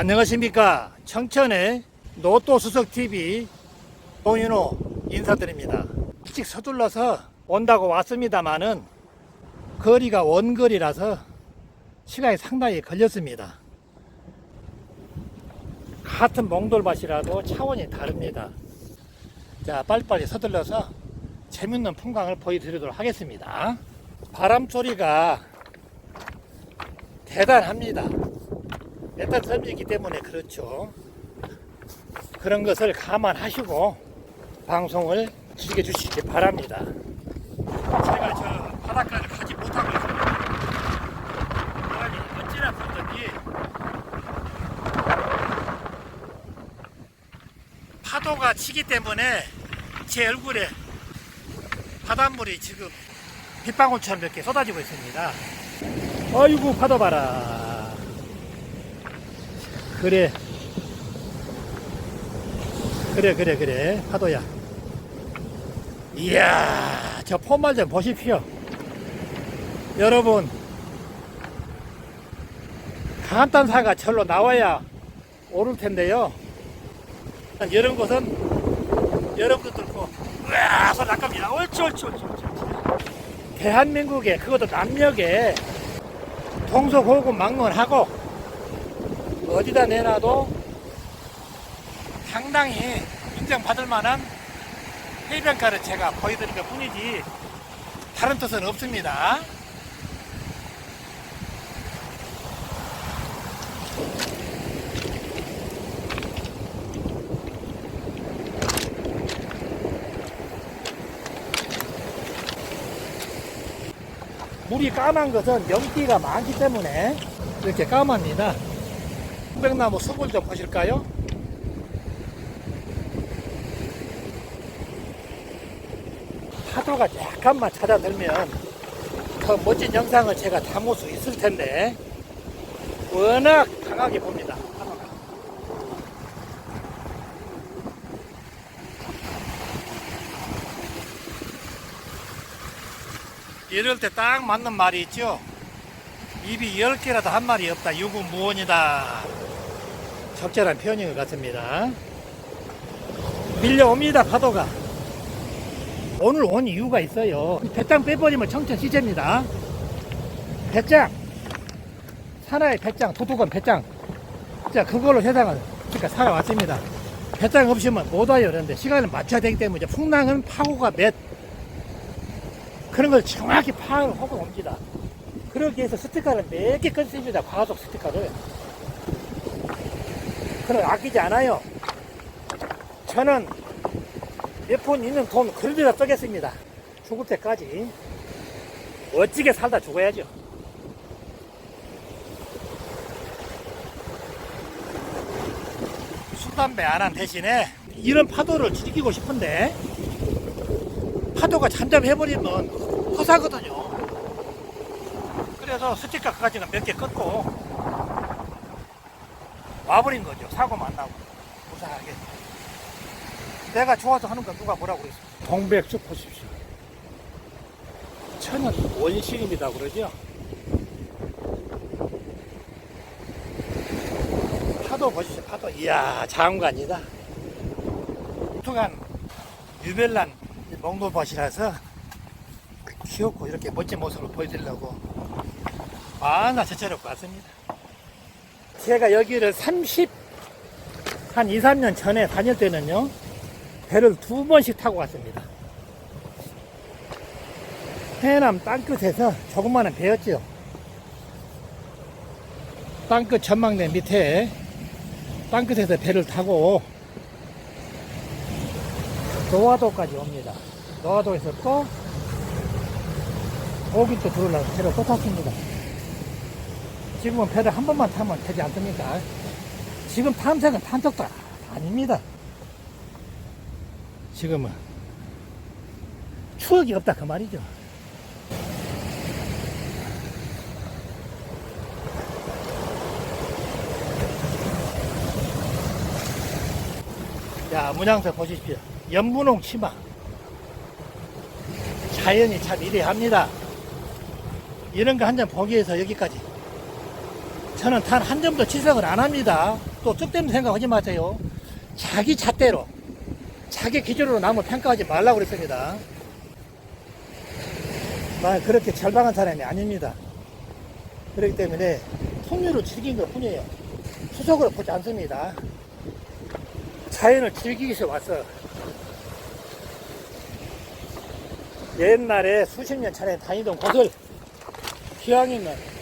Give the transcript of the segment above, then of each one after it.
안녕하십니까. 청천의 노또 수석TV 동윤호 인사드립니다. 일찍 서둘러서 온다고 왔습니다마는 거리가 원거리라서 시간이 상당히 걸렸습니다. 같은 몽돌밭이라도 차원이 다릅니다. 자 빨리빨리 서둘러서 재밌는 풍광을 보여드리도록 하겠습니다. 바람 소리가 대단합니다 일단 섬이기 때문에 그렇죠. 그런 것을 감안하시고 방송을 즐겨주시기 바랍니다. 제가 저 바닷가를 가지 못하고 있습니다. 바람이 어찌나 불더니 파도가 치기 때문에 제 얼굴에 바닷물이 지금 빗방울처럼 이렇게 쏟아지고 있습니다. 어이구 파도 봐라. 그래. 그래 그래 그래. 파도야. 이야 저 폼말 좀 보십시오. 여러분 강한단사가 절로 나와야 오를 텐데요. 이런 곳은 여러분들 듣고 으아 나갑니다. 옳지 옳지 옳지 옳지 대한민국에 그것도 남녘에 동서고금 막론하고 어디다 내놔도 상당히 인정받을 만한 해변가를 제가 보여드린 것 뿐이지 다른 뜻은 없습니다. 물이 까만 것은 연기가 많기 때문에 이렇게 까맣니다. 수백나무 숲을 좀 보실까요? 파도가 약간만 찾아들면 더 멋진 영상을 제가 담을 수 있을 텐데 워낙 강하게 봅니다. 이럴 때 딱 맞는 말이 있죠. 입이 10개라도 한 말이 없다. 유구 무원이다. 적절한 표현인 것 같습니다. 밀려옵니다, 파도가. 오늘 온 이유가 있어요. 배짱 빼버리면 청천 시제입니다. 배짱. 산하의 배짱, 도둑은 배짱. 자, 그걸로 세상을 그러니까 살아왔습니다. 배짱 없이면 못 와요. 그런데 시간을 맞춰야 되기 때문에 풍랑은 파고가 몇. 그런 걸 정확히 파악을 하고 옵니다. 그러기 위해서 스티커를 몇 개 끊습니다. 과속 스티커를. 그걸 아끼지 않아요. 저는 몇 푼 있는 돈 그런데다 쓰겠습니다. 죽을 때까지. 멋지게 살다 죽어야죠. 술, 담배 안 한 대신에 이런 파도를 즐기고 싶은데 파도가 잠잠해버리면 허사거든요. 그래서 스티커까지는 몇개 끊고 와버린 거죠. 사고 만 나고 무사하게. 내가 좋아서 하는 건 누가 뭐라고 그랬어. 동백숲 보십시오. 천연 원시입니다 그러죠. 파도 보십시오. 파도. 이야 장관이다. 투간 유별난 몽돌밭이라서 귀엽고 이렇게 멋진 모습을 보여드리려고 아나 저처럼 왔습니다. 제가 여기를 30, 한 2, 3년 전에 다닐 때는요, 배를 두 번씩 타고 갔습니다. 해남 땅끝에서 조그마한 배였죠. 땅끝 전망대 밑에 땅끝에서 배를 타고 노화도까지 옵니다. 노화도에서 또 거기 또 들어오려고 배를 또 탔습니다. 지금은 배를 한 번만 타면 되지 않습니까? 지금 탐색은 탄적도 아닙니다. 지금은 추억이 없다 그 말이죠. 야 문양서 보십시오. 연분홍 치마. 자연이 참 이래합니다. 이런 거한점 보기 위해서 여기까지. 저는 단 한 점도 치석을 안 합니다. 또 쪽대는 생각하지 마세요. 자기 잣대로, 자기 기준으로 남을 평가하지 말라고 그랬습니다. 난 그렇게 절박한 사람이 아닙니다. 그렇기 때문에 풍류를 즐긴 것 뿐이에요. 수석으로 보지 않습니다. 자연을 즐기기 위해서 왔어. 옛날에 수십 년 전에 다니던 곳을 기왕이면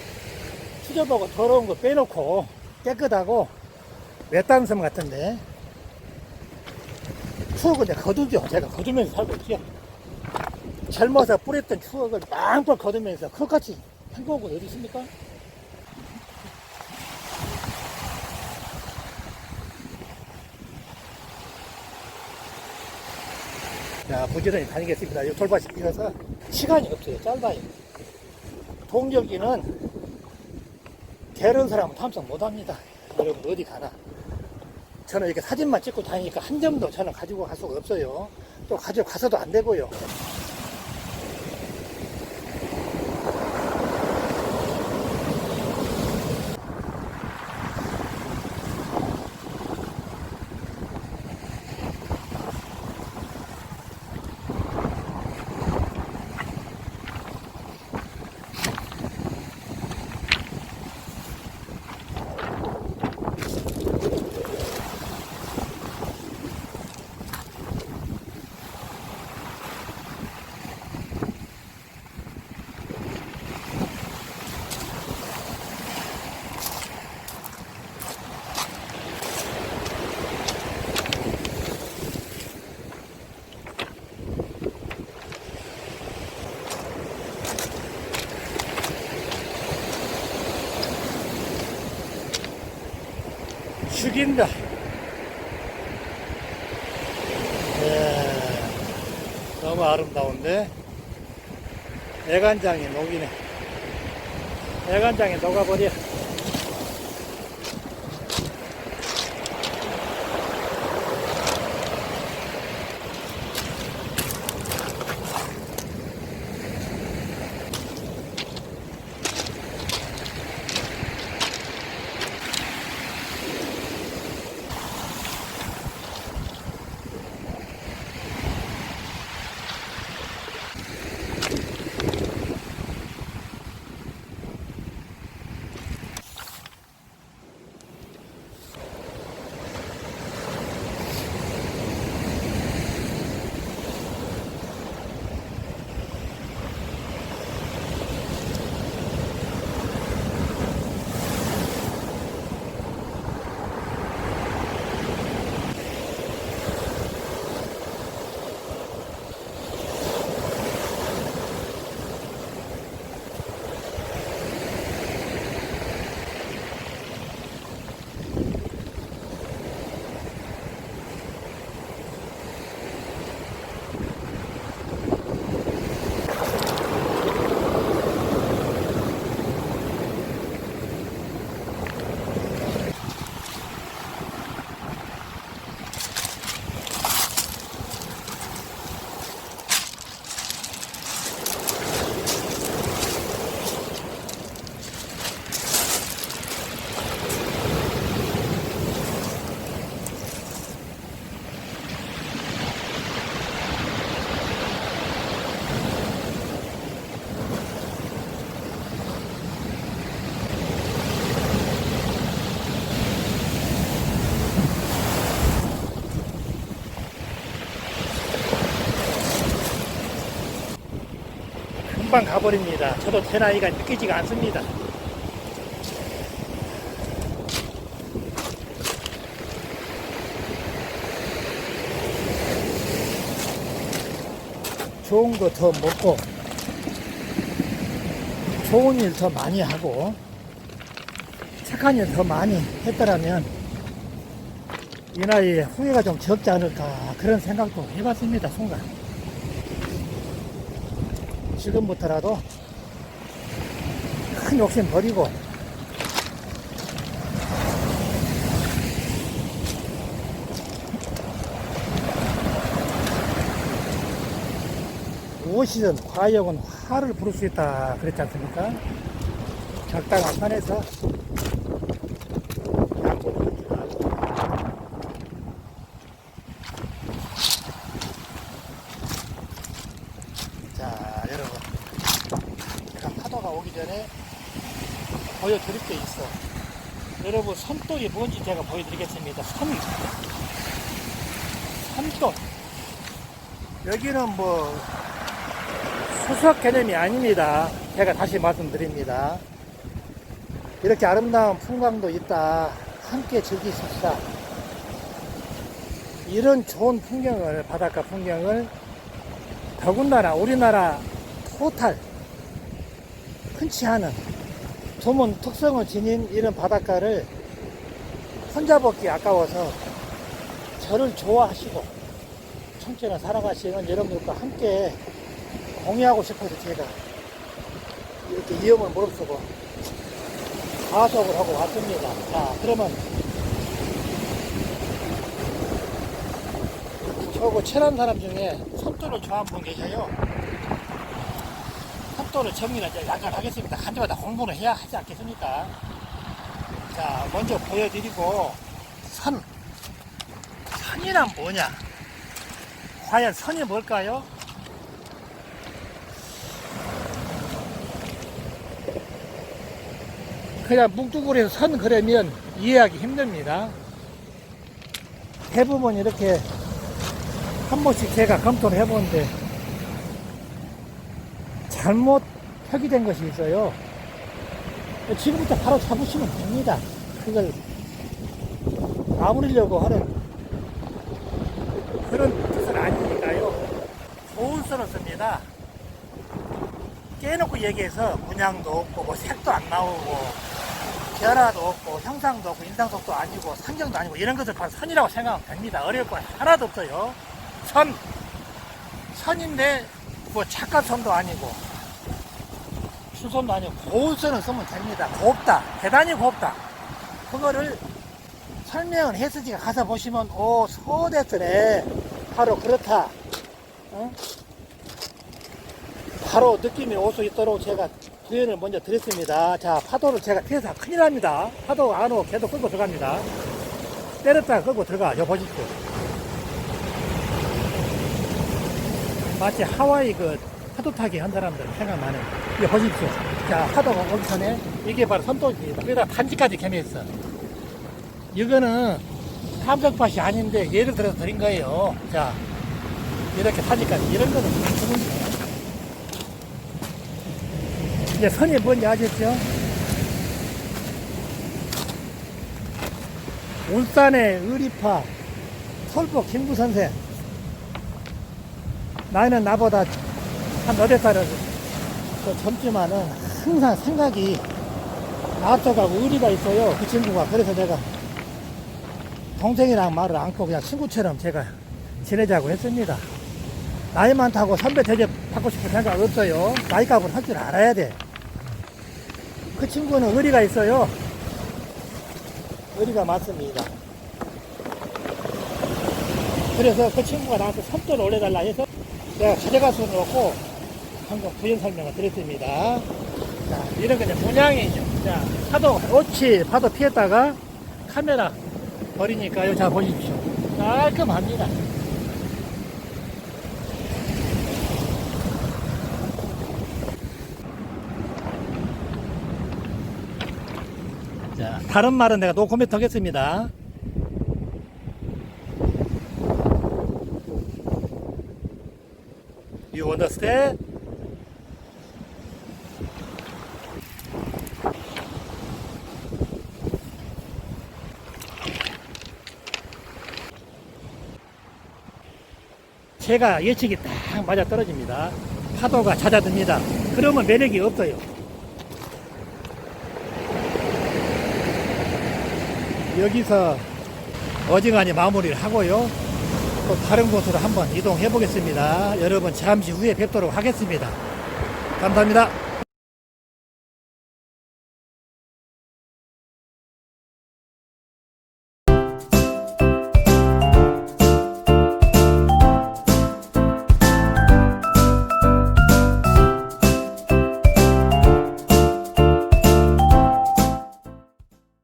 수저보고 더러운 거 빼놓고 깨끗하고 외딴섬 같은데 추억을 내가 거두죠. 제가 거두면서 살고 있죠. 젊어서 뿌렸던 추억을 빵빵 거두면서 그것같이 행복한 곳 어디 있습니까? 자, 부지런히 다니겠습니다. 이 돌밭이 비어서 시간이 없어요. 짧아요. 동절기는 게으른 사람은 탐색 못 합니다. 여러분 어디 가나. 저는 이렇게 사진만 찍고 다니니까 한 점도 저는 가지고 갈 수가 없어요. 또 가지고 가서도 안 되고요. 죽인다. 예, 너무 아름다운데 애간장이 녹이네. 애간장이 녹아버려. 금방 가버립니다. 저도 제 나이가 느끼지가 않습니다. 좋은 거 더 먹고, 좋은 일 더 많이 하고, 착한 일 더 많이 했더라면, 이 나이에 후회가 좀 적지 않을까, 그런 생각도 해봤습니다, 순간. 지금부터라도 큰 욕심 버리고 무엇이든 과욕은 화를 부를 수 있다 그랬지 않습니까? 적당한 선에서 양보를 하지 말고 전에 보여드릴 게 있어. 선돌이 뭔지 제가 보여드리겠습니다. 선. 선돌. 여기는 뭐 수석 개념이 아닙니다. 제가 다시 말씀드립니다. 이렇게 아름다운 풍광도 있다. 함께 즐기십시다. 이런 좋은 풍경을, 바닷가 풍경을 더군다나 우리나라 토탈 흔치 않은 드문 특성을 지닌 이런 바닷가를 혼자 벗기 아까워서 저를 좋아하시고 청춘을 살아가시는 여러분들과 함께 공유하고 싶어서 제가 이렇게 위험을 무릅쓰고 가속을 하고 왔습니다. 자, 그러면 저거 친한 사람 중에 속도를 좋아하는 분 계셔요. 속도를 이제 약간 하겠습니다. 한 대마다 공부를 해야 하지 않겠습니까? 자, 먼저 보여드리고, 선. 선이란 뭐냐? 과연 선이 뭘까요? 그냥 묵두구리에서 선 그려면 이해하기 힘듭니다. 대부분 이렇게 한 번씩 제가 검토를 해보는데 잘못 표기된 것이 있어요. 지금부터 바로 잡으시면 됩니다. 그걸 아무리려고 하는 그런 뜻은 아니니까요. 좋은 선을 씁니다. 깨놓고 얘기해서 문양도 없고 뭐 색도 안 나오고 결화도 없고 형상도 없고 인상속도 아니고 상경도 아니고 이런 것을 봐서 선이라고 생각하면 됩니다. 어려울 거 하나도 없어요. 선 선인데 뭐 착한 선도 아니고 수선도 아니고 고운 선을 쓰면 됩니다. 곱다. 대단히 곱다. 그거를 설명을 해서지가 가서 보시면 오 소대스네 바로 그렇다. 어? 바로 느낌이 올 수 있도록 제가 표현을 먼저 드렸습니다. 자, 파도를 제가 피해서 큰일 납니다. 파도 안 오고 계속 끌고 들어갑니다. 때렸다가 끌고 들어가. 요 보십시오. 마치 하와이 그 파도 타기 한 사람들 생각나는. 이거 보십시오. 자, 파도가 오기 전에 이게 바로 선도입니다. 여기다 단지까지 개미했어. 이거는 탐정밭이 아닌데 예를 들어서 드린 거예요. 자, 이렇게 타니까지 이런 거는 좋은데. 이제 선이 뭔지 아셨죠? 울산의 의리파 설복 김구 선생 나이는 나보다 한 너댓 살을 더 젊지만은 항상 생각이 앞서가고 의리가 있어요 그 친구가 그래서 내가 동생이랑 말을 않고 그냥 친구처럼 제가 지내자고 했습니다 나이 많다고 선배 대접 받고 싶은 생각 없어요 나이 값을 할 줄 알아야 돼 그 친구는 의리가 있어요. 의리가 많습니다. 그래서 그 친구가 나한테 선도를 올려달라 해서 내가 가져갈 수는 없고 방금 부연 설명을 드렸습니다. 자, 이런 게 이제 문양이죠. 자, 파도, 옳지. 파도 피했다가 카메라 버리니까요. 자, 보십시오. 깔끔합니다. 자, 다른 말은 내가 노 코멘트 하겠습니다. You understand? 제가 예측이 딱 맞아 떨어집니다. 파도가 잦아듭니다. 그러면 매력이 없어요. 여기서 어지간히 마무리를 하고요. 또 다른 곳으로 한번 이동해 보겠습니다. 여러분 잠시 후에 뵙도록 하겠습니다. 감사합니다.